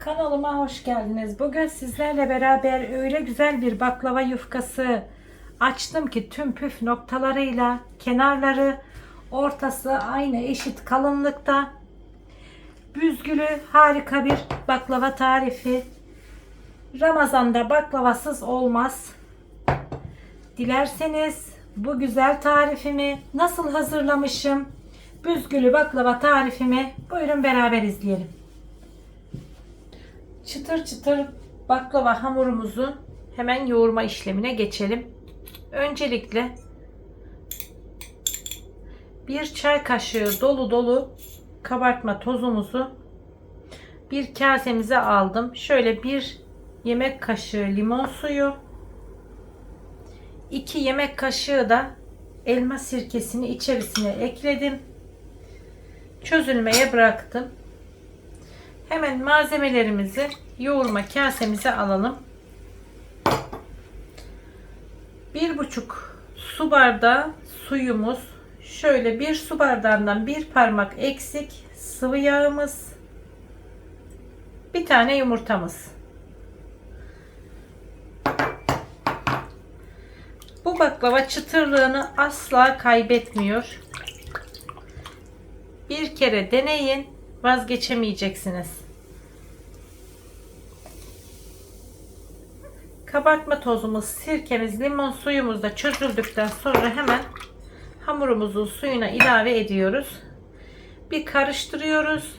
Kanalıma hoş geldiniz. Bugün sizlerle beraber öyle güzel bir baklava yufkası açtım ki tüm püf noktalarıyla kenarları ortası aynı eşit kalınlıkta büzgülü harika bir baklava tarifi. Ramazanda baklavasız olmaz. Dilerseniz bu güzel tarifimi nasıl hazırlamışım? Büzgülü baklava tarifimi buyurun beraber izleyelim. Çıtır çıtır baklava hamurumuzu hemen yoğurma işlemine geçelim. Öncelikle bir çay kaşığı dolu dolu kabartma tozumuzu bir kasemize aldım. Şöyle bir yemek kaşığı limon suyu, 2 yemek kaşığı da elma sirkesini içerisine ekledim. Çözülmeye bıraktım. Hemen malzemelerimizi yoğurma kasemize alalım. Bir buçuk su bardağı suyumuz. Şöyle bir su bardağından bir parmak eksik sıvı yağımız. Bir tane yumurtamız. Bu baklava çıtırlığını asla kaybetmiyor. Bir kere deneyin, vazgeçemeyeceksiniz. Kabartma tozumuz, sirkemiz, limon suyumuz da çözüldükten sonra hemen hamurumuzun suyuna ilave ediyoruz. Bir karıştırıyoruz.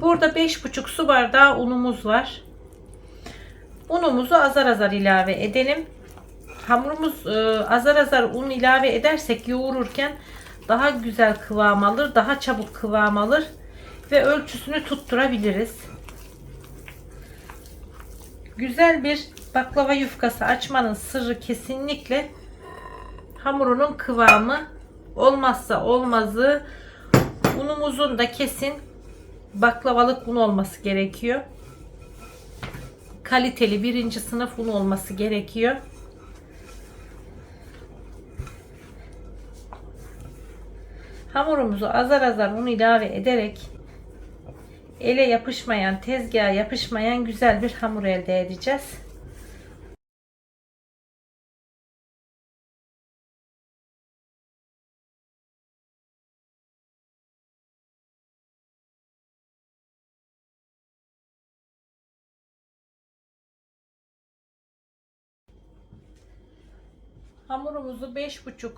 Burada 5,5 su bardağı unumuz var. Unumuzu azar azar ilave edelim. Hamurumuz e, azar azar un ilave edersek yoğururken daha güzel kıvam alır, daha çabuk kıvam alır ve ölçüsünü tutturabiliriz. Güzel bir baklava yufkası açmanın sırrı kesinlikle hamurunun kıvamı olmazsa olmazı unumuzun da kesin baklavalık un olması gerekiyor. Kaliteli birinci sınıf un olması gerekiyor. Hamurumuzu azar azar un ilave ederek ele yapışmayan, tezgaha yapışmayan güzel bir hamur elde edeceğiz. Hamurumuzu 5,5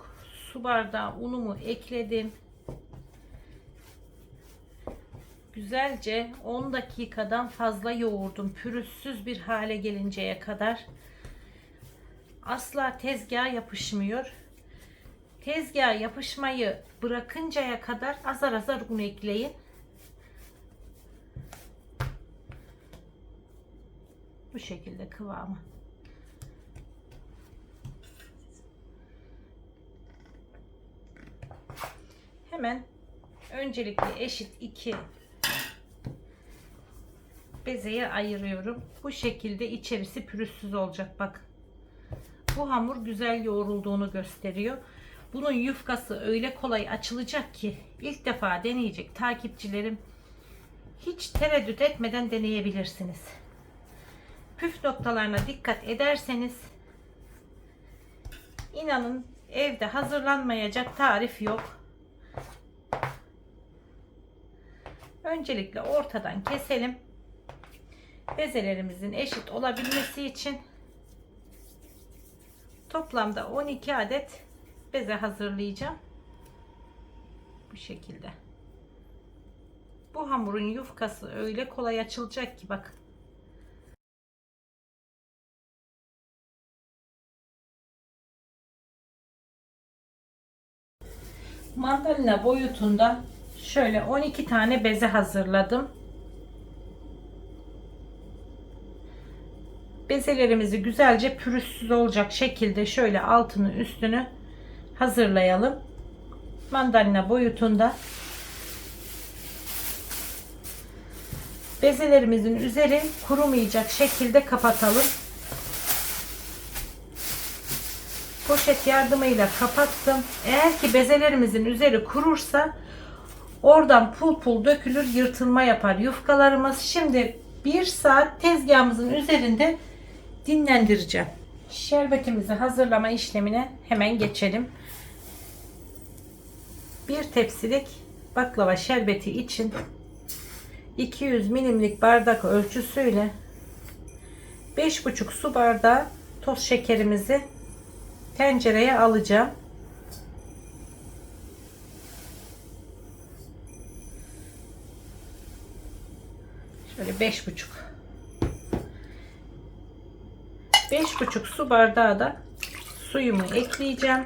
su bardağı unumu ekledim. Güzelce 10 dakikadan fazla yoğurdum. Pürüzsüz bir hale gelinceye kadar. Asla tezgaha yapışmıyor. Tezgaha yapışmayı bırakıncaya kadar azar azar un ekleyin. Bu şekilde kıvamı. Hemen öncelikle eşit iki bezeyi ayırıyorum. Bu şekilde içerisi pürüzsüz olacak bak. Bu hamur güzel yoğrulduğunu gösteriyor. Bunun yufkası öyle kolay açılacak ki ilk defa deneyecek takipçilerim hiç tereddüt etmeden deneyebilirsiniz. Püf noktalarına dikkat ederseniz inanın evde hazırlanmayacak tarif yok. Öncelikle ortadan keselim. Bezelerimizin eşit olabilmesi için toplamda 12 adet beze hazırlayacağım. Bu şekilde. Bu hamurun yufkası öyle kolay açılacak ki bak. Mandalina boyutunda şöyle 12 tane beze hazırladım. Bezelerimizi güzelce pürüzsüz olacak şekilde şöyle altını üstünü hazırlayalım. Mandalina boyutunda. Bezelerimizin üzeri kurumayacak şekilde kapatalım. Poşet yardımıyla kapattım. Eğer ki bezelerimizin üzeri kurursa Oradan pul pul dökülür, yırtılma yapar yufkalarımız. Şimdi bir saat tezgahımızın üzerinde dinlendireceğim. Şerbetimizi hazırlama işlemine hemen geçelim. Bir tepsilik baklava şerbeti için 200 milimlik bardak ölçüsüyle 5,5 su bardağı toz şekerimizi tencereye alacağım. Şöyle beş buçuk. Beş buçuk su bardağı da suyumu ekleyeceğim.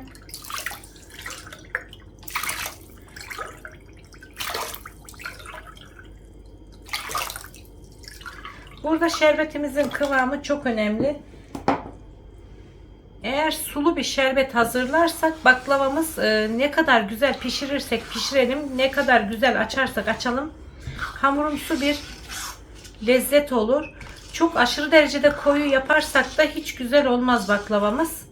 Burada şerbetimizin kıvamı çok önemli. Eğer sulu bir şerbet hazırlarsak baklavamız e, ne kadar güzel pişirirsek pişirelim, ne kadar güzel açarsak açalım hamurumsu bir lezzet olur. Çok aşırı derecede koyu yaparsak da hiç güzel olmaz baklavamız.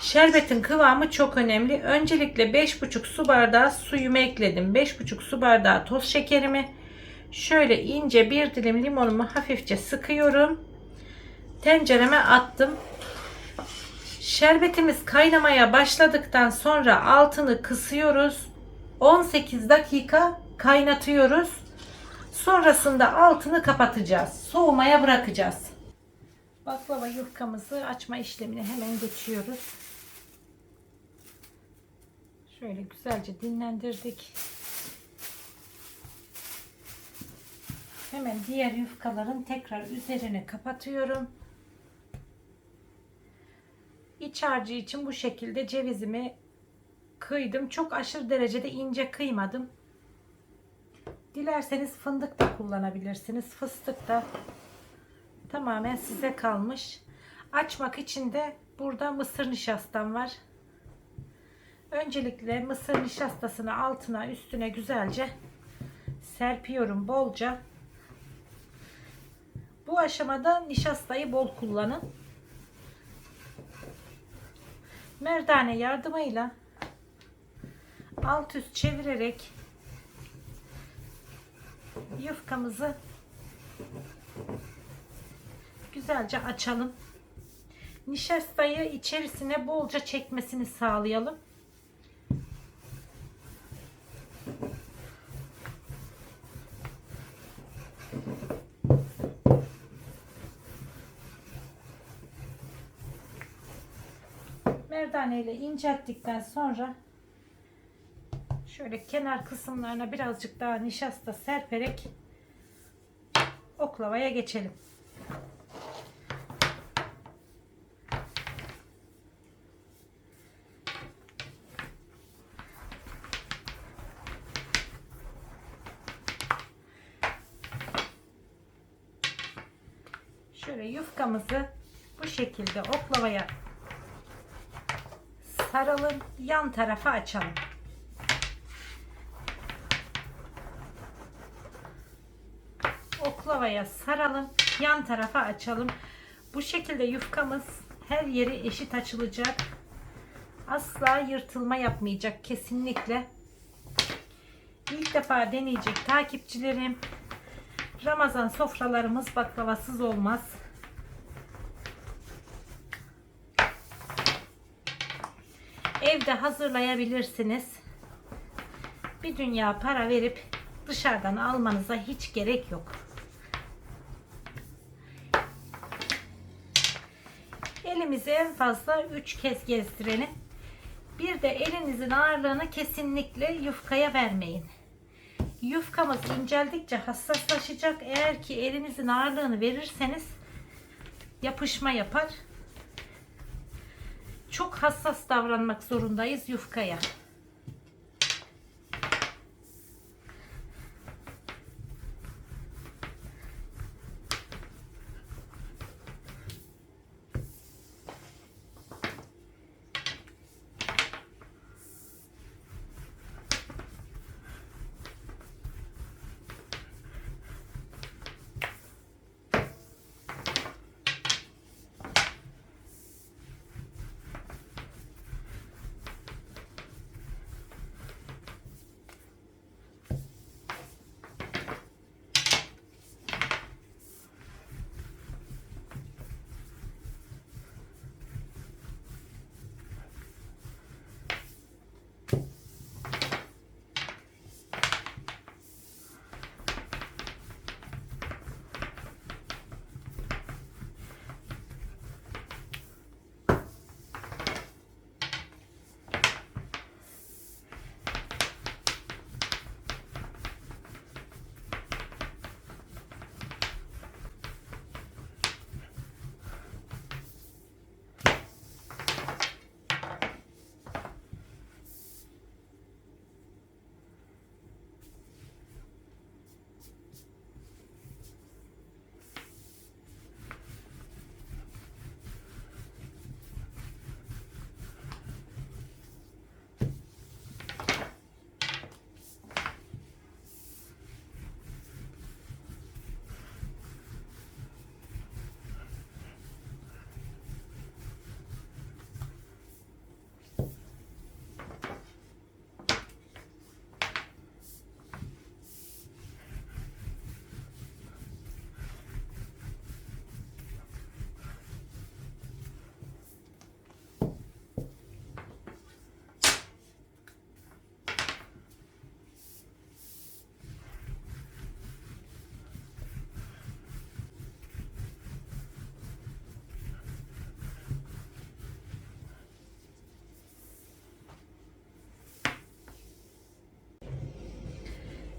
Şerbetin kıvamı çok önemli. Öncelikle 5,5 su bardağı suyumu ekledim. 5,5 su bardağı toz şekerimi. Şöyle ince bir dilim limonumu hafifçe sıkıyorum. Tencereme attım. Şerbetimiz kaynamaya başladıktan sonra altını kısıyoruz. 18 dakika kaynatıyoruz. Sonrasında altını kapatacağız. Soğumaya bırakacağız. Baklava yufkamızı açma işlemine hemen geçiyoruz. Şöyle güzelce dinlendirdik. Hemen diğer yufkaların tekrar üzerine kapatıyorum. İç harcı için bu şekilde cevizimi kıydım. Çok aşırı derecede ince kıymadım. Dilerseniz fındık da kullanabilirsiniz. Fıstık da tamamen size kalmış. Açmak için de burada mısır nişastam var. Öncelikle mısır nişastasını altına üstüne güzelce serpiyorum bolca. Bu aşamada nişastayı bol kullanın. Merdane yardımıyla alt üst çevirerek yufkamızı güzelce açalım. Nişastayı içerisine bolca çekmesini sağlayalım. Merdane ile incelttikten sonra şöyle kenar kısımlarına birazcık daha nişasta serperek oklavaya geçelim. Şöyle yufkamızı bu şekilde oklavaya saralım. Yan tarafa açalım. Oklavaya saralım. Yan tarafa açalım. Bu şekilde yufkamız her yeri eşit açılacak. Asla yırtılma yapmayacak kesinlikle. İlk defa deneyecek takipçilerim. Ramazan sofralarımız baklavasız olmaz. Evde hazırlayabilirsiniz. Bir dünya para verip dışarıdan almanıza hiç gerek yok. Elimizi en fazla 3 kez gezdirelim. Bir de elinizin ağırlığını kesinlikle yufkaya vermeyin. Yufkamız inceldikçe hassaslaşacak. Eğer ki elinizin ağırlığını verirseniz yapışma yapar. Çok hassas davranmak zorundayız yufkaya.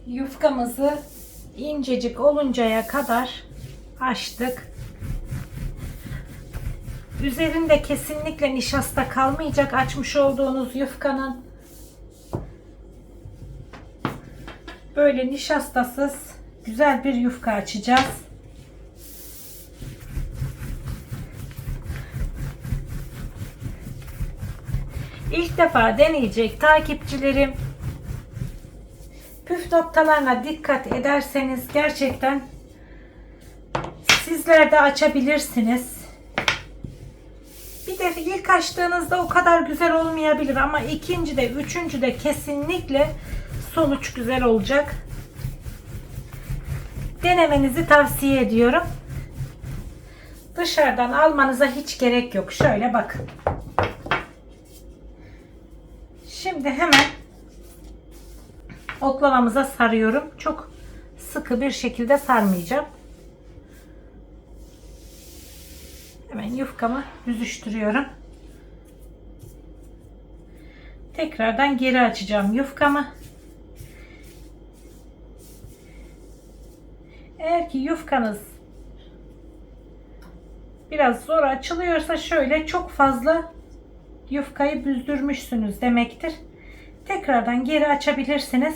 Yufkamızı incecik oluncaya kadar açtık. Üzerinde kesinlikle nişasta kalmayacak açmış olduğunuz yufkanın. Böyle nişastasız güzel bir yufka açacağız. İlk defa deneyecek takipçilerim püf noktalarına dikkat ederseniz gerçekten sizler de açabilirsiniz. Bir de ilk açtığınızda o kadar güzel olmayabilir ama ikinci de üçüncü de kesinlikle sonuç güzel olacak. Denemenizi tavsiye ediyorum. Dışarıdan almanıza hiç gerek yok. Şöyle bakın. Şimdi hemen oklavamıza sarıyorum. Çok sıkı bir şekilde sarmayacağım. Hemen yufkamı büzüştürüyorum. Tekrardan geri açacağım yufkamı. Eğer ki yufkanız biraz zor açılıyorsa şöyle çok fazla yufkayı büzdürmüşsünüz demektir. Tekrardan geri açabilirsiniz.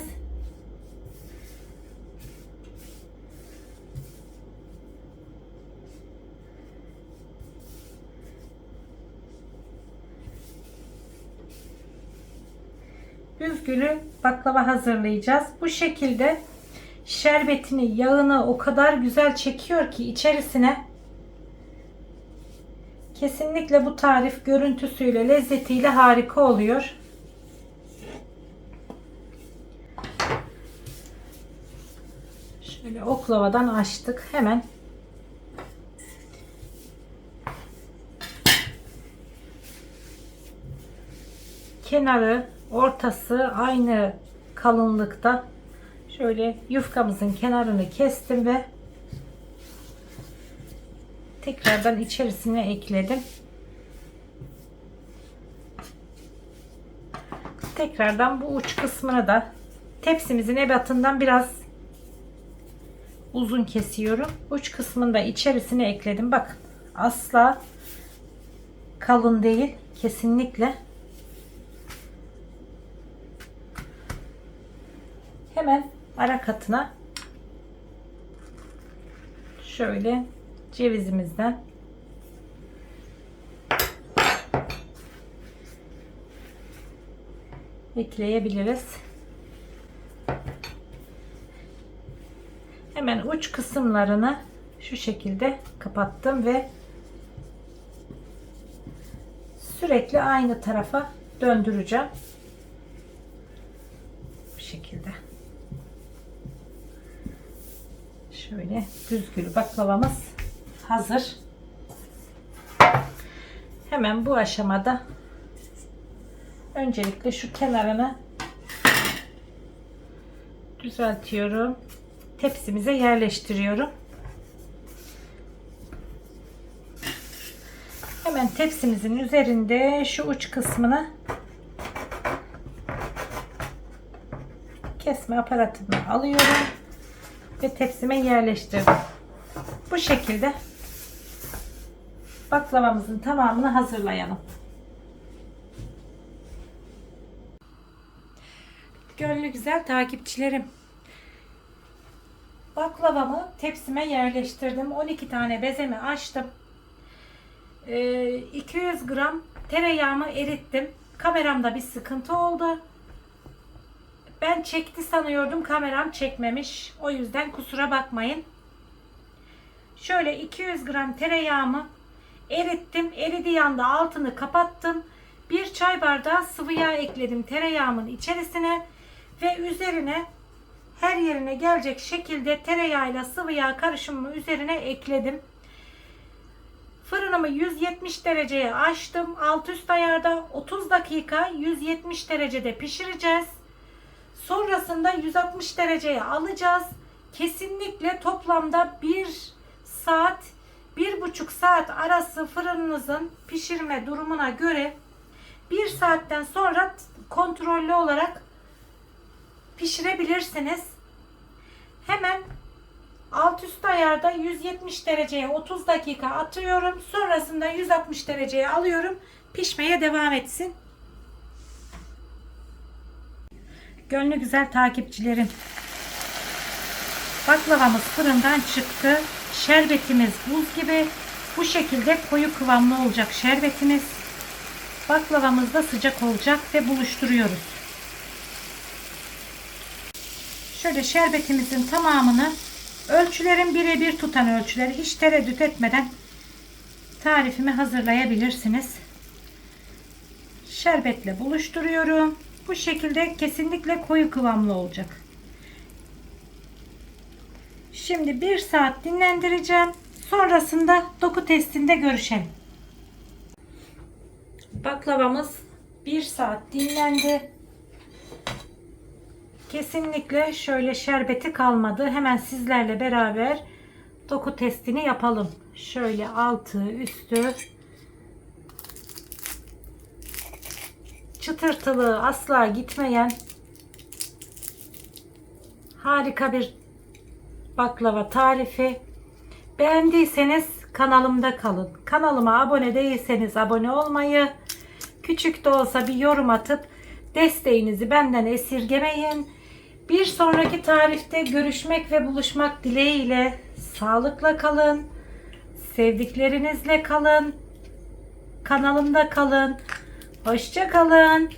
Büzgülü baklava hazırlayacağız. Bu şekilde şerbetini, yağını o kadar güzel çekiyor ki içerisine kesinlikle bu tarif görüntüsüyle, lezzetiyle harika oluyor. Şöyle oklavadan açtık. Hemen kenarı, ortası aynı kalınlıkta şöyle yufkamızın kenarını kestim ve tekrardan içerisine ekledim. Tekrardan bu uç kısmını da tepsimizin ebatından biraz uzun kesiyorum. Uç kısmını da içerisine ekledim. Bakın asla kalın değil. Kesinlikle. Hemen ara katına şöyle cevizimizden ekleyebiliriz. Hemen uç kısımlarını şu şekilde kapattım ve sürekli aynı tarafa döndüreceğim. Bu şekilde. Şöyle büzgülü baklavamız hazır. Hemen bu aşamada öncelikle şu kenarını düzeltiyorum. Tepsimize yerleştiriyorum. Hemen tepsimizin üzerinde şu uç kısmını kesme aparatını alıyorum ve tepsime yerleştirdim. Bu şekilde baklavamızın tamamını hazırlayalım. Gönlü güzel takipçilerim. Baklavamı tepsime yerleştirdim. 12 tane bezemi açtım. Ee, 200 gram tereyağımı erittim. Kameramda bir sıkıntı oldu. Ben çekti sanıyordum. Kameram çekmemiş. O yüzden kusura bakmayın. Şöyle 200 gram tereyağımı erittim. Eridiği anda altını kapattım. Bir çay bardağı sıvı yağ ekledim tereyağımın içerisine ve üzerine her yerine gelecek şekilde tereyağıyla sıvı yağ karışımımı üzerine ekledim. Fırınımı 170 dereceye açtım. Alt üst ayarda 30 dakika 170 derecede pişireceğiz. Sonrasında 160 dereceye alacağız. Kesinlikle toplamda 1 saat, 1,5 saat arası fırınınızın pişirme durumuna göre 1 saatten sonra kontrollü olarak pişirebilirsiniz. Hemen alt üst ayarda 170 dereceye 30 dakika atıyorum. Sonrasında 160 dereceye alıyorum. Pişmeye devam etsin. Gönlü güzel takipçilerim. Baklavamız fırından çıktı. Şerbetimiz buz gibi. Bu şekilde koyu kıvamlı olacak şerbetimiz. Baklavamız da sıcak olacak ve buluşturuyoruz. Şöyle şerbetimizin tamamını ölçülerin birebir tutan ölçüleri hiç tereddüt etmeden tarifimi hazırlayabilirsiniz. Şerbetle buluşturuyorum. Bu şekilde kesinlikle koyu kıvamlı olacak. Şimdi bir saat dinlendireceğim. Sonrasında doku testinde görüşelim. Baklavamız bir saat dinlendi. Kesinlikle şöyle şerbeti kalmadı. Hemen sizlerle beraber doku testini yapalım. Şöyle altı üstü çıtırtılığı asla gitmeyen harika bir baklava tarifi. Beğendiyseniz kanalımda kalın. Kanalıma abone değilseniz abone olmayı, küçük de olsa bir yorum atıp desteğinizi benden esirgemeyin. Bir sonraki tarifte görüşmek ve buluşmak dileğiyle sağlıkla kalın. Sevdiklerinizle kalın. Kanalımda kalın. Hoşça kalın.